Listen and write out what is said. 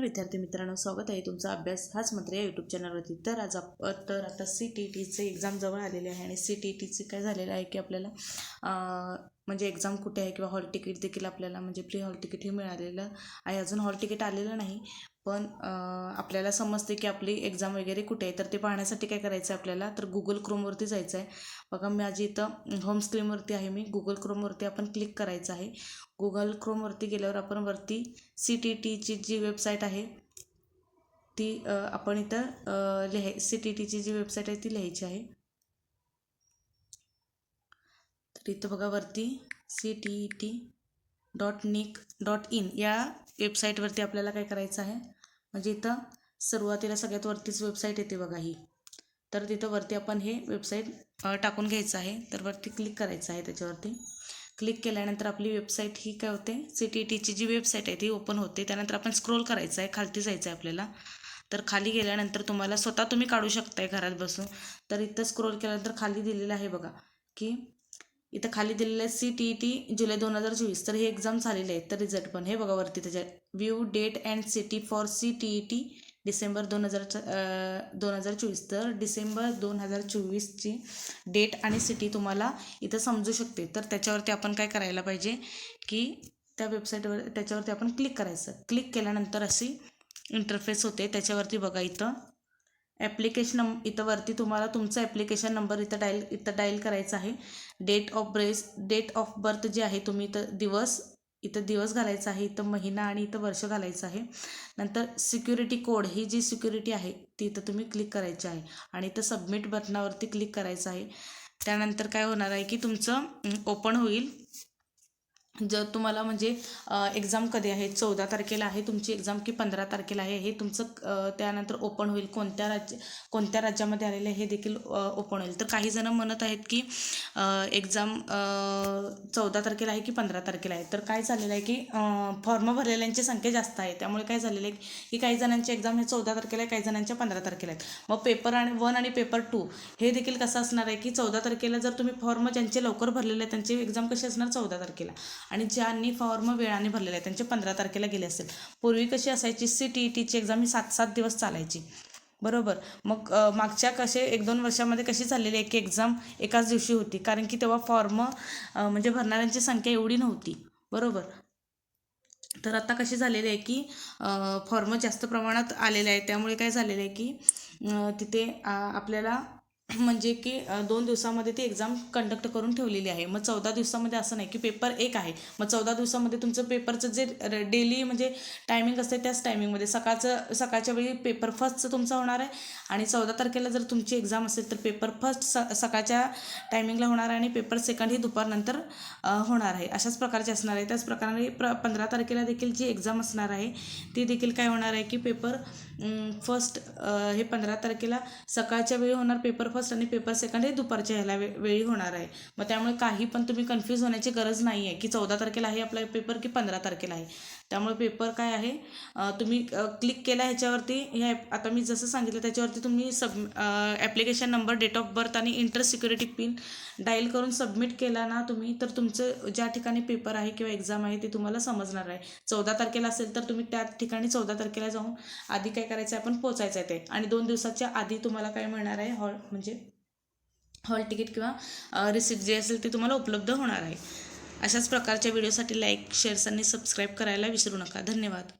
विद्यार्थी मित्रांनो स्वागत आहे तुमचा अभ्यास हाच मात्र या यूट्यूब चॅनलवरती तर आज आप तर आता सी टी ई टीचे एक्झाम जवळ आलेले आहे आणि सी टी ई टीचे काय झालेलं आहे की आपल्याला म्हणजे एक्झाम कुठे आहे किंवा हॉल तिकीट देखील आपल्याला म्हणजे फ्री हॉल तिकीट हे मिळालेलं आहे. अजून हॉल तिकीट आलेलं नाही. पण आपल्याला समजते की आपली एक्झाम वगैरे कुठे आहे. तर ते पाहण्यासाठी काय करायचं आहे आपल्याला? तर गुगल क्रोमवरती जायचं आहे बघा माझी इथं होम स्क्रीनवरती आहे मी. गुगल क्रोमवरती आपण क्लिक करायचं आहे. गुगल क्रोमवरती गेल्यावर आपण वरती सी टी टीची जी वेबसाईट आहे ती आपण इथं लिहाय सी टी टीची जी वेबसाईट आहे ती लिहायची आहे तर इथं बघा वरती C T E T dot nic dot in या वेबसाईटवरती आपल्याला काय करायचं आहे? म्हणजे इथं सुरुवातीला सगळ्यात वरतीच वेबसाईट येते बघा ही. तर तिथं वरती आपण हे वेबसाईट टाकून घ्यायचं आहे. तर वरती क्लिक करायचं आहे त्याच्यावरती. क्लिक केल्यानंतर आपली वेबसाईट ही काय होते? सी टी टीची जी वेबसाईट आहे ती ओपन होते. त्यानंतर आपण स्क्रोल करायचं आहे. खालती जायचं आहे आपल्याला. तर खाली गेल्यानंतर तुम्हाला स्वतः तुम्ही काढू शकताय घरात बसून. तर इथं स्क्रोल केल्यानंतर खाली दिलेलं आहे बघा की इथं खाली दिलेलं आहे सी टी ई टी जुलै दोन हजार चोवीस. तर हे एक्झाम झालेले आहेत तर रिझल्ट पण. हे बघा वरती त्याच्या view date and city for C T E T December दोन हजार दोन हजार चोवीस. तर डिसेंबर दोन हजार चोवीसची डेट आणि सिटी तुम्हाला इथं समजू शकते. तर त्याच्यावरती आपण काय करायला पाहिजे की त्या वेबसाईटवर त्याच्यावरती आपण क्लिक करायचं. क्लिक केल्यानंतर अशी इंटरफेस होते. त्याच्यावरती बघा इथं. ॲप्लिकेशन नंब इथं वरती तुम्हाला तुमचा ॲप्लिकेशन नंबर इथं डायल इथं डायल करायचा आहे. Date of brace date of birth जे आहे तुम्ही इथं दिवस इथं दिवस घालायचा आहे इथं महिना आणि इथं वर्ष घालायचं आहे. नंतर सिक्युरिटी कोड ही जी सिक्युरिटी आहे ती इथं तुम्ही क्लिक करायची आहे. आणि इथं सबमिट बटनावरती क्लिक करायचं आहे. त्यानंतर काय होणार आहे की तुमचं ओपन होईल. जर तुम्हाला म्हणजे एक्झाम कधी आहे? चौदा तारखेला आहे तुमची एक्झाम की पंधरा तारखेला आहे हे तुमचं त्यानंतर ओपन होईल. कोणत्या राज्य कोणत्या राज्यामध्ये आलेलं आहे हे देखील ओपन होईल. तर काही जणं म्हणत आहेत की एक्झाम चौदा तारखेला आहे की पंधरा तारखेला आहे? तर काय झालेलं आहे की फॉर्म भरलेल्यांची संख्या जास्त आहे. त्यामुळे काय झालेलं आहे की काही जणांची एक्झाम हे चौदा तारखेला आहे काही जणांच्या पंधरा तारखेला आहेत. मग पेपर आणि वन आणि पेपर टू हे देखील कसं असणार आहे की चौदा तारखेला जर तुम्ही फॉर्म ज्यांचे लवकर भरलेले आहेत त्यांची एक्झाम कशी असणार? चौदा तारखेला. आणि ज्यांनी फॉर्म वेळाने भरलेले आहेत त्यांचे पंधरा तारखेला गेले असेल पूर्वी कशी असायची? सी टी ई टीची एक्झाम ही सात सात दिवस चालायची. बरोबर? मग मागच्या कसे एक दोन वर्षामध्ये कशी झालेली आहे की एक्झाम एकाच दिवशी होती. कारण की तेव्हा फॉर्म म्हणजे भरणाऱ्यांची संख्या एवढी नव्हती. बरोबर? तर आता कशी झालेली आहे की फॉर्म जास्त प्रमाणात आलेले आहे त्यामुळे काय झालेलं आहे की तिथे आपल्याला म्हणजे की दोन दिवसामध्ये ती एक्झाम कंडक्ट करून ठेवलेली आहे. मग चौदा दिवसामध्ये असं नाही की पेपर एक आहे. मग चौदा दिवसामध्ये तुमचं पेपरचं जे डेली म्हणजे टायमिंग असते त्याच टायमिंगमध्ये सकाळचं सकाळच्या वेळी पेपर फर्स्टचं तुमचा होणार आहे आणि चौदा तारखेला जर तुमची एक्झाम असेल तर पेपर फर्स्ट स सकाळच्या टायमिंगला होणार आहे आणि पेपर सेकंड ही दुपारनंतर होणार आहे. अशाच प्रकारचे असणार आहे. त्याच प्रकारे प्र पंधरा तारखेला देखील जी एक्झाम असणार आहे ती देखील काय होणार आहे की पेपर फर्स्ट हे पंधरा तारखेला सकाळच्या वेळी होणार पेपर फर्स्ट आणि पेपर सेकंड हे दुपारच्या ह्याला वे वेळी होणार आहे. मग त्यामुळे काही पण तुम्ही कन्फ्यूज होण्याची गरज नाही आहे की चौदा तारखेला आहे आपला पेपर की पंधरा तारखेला आहे. त्यामुळे पेपर काय आहे? तुम्ही क्लिक केला ह्याच्यावरती ह्या आता मी जसं सांगितलं त्याच्यावरती तुम्ही सब application number date of birth आणि इंटर सिक्युरिटी पिन डायल करून सबमिट केला ना तुम्ही तर तुमचं ज्या ठिकाणी पेपर आहे किंवा एक्झाम आहे ते तुम्हाला समजणार आहे. चौदा तारखेला असेल तर तुम्ही त्या ठिकाणी चौदा तारखेला जाऊन आधी काय करायचं आहे आपण पोचायचं आहे ते. आणि दोन दिवसाच्या आधी तुम्हाला काय मिळणार आहे हॉल म्हणजे हॉल तिकीट किंवा रिसिप्ट जे असेल ते तुम्हाला उपलब्ध होणार आहे. अशाच प्रकारच्या व्हिडिओसाठी लाईक शेअर्स आणि सबस्क्राईब करायला विसरू नका. धन्यवाद.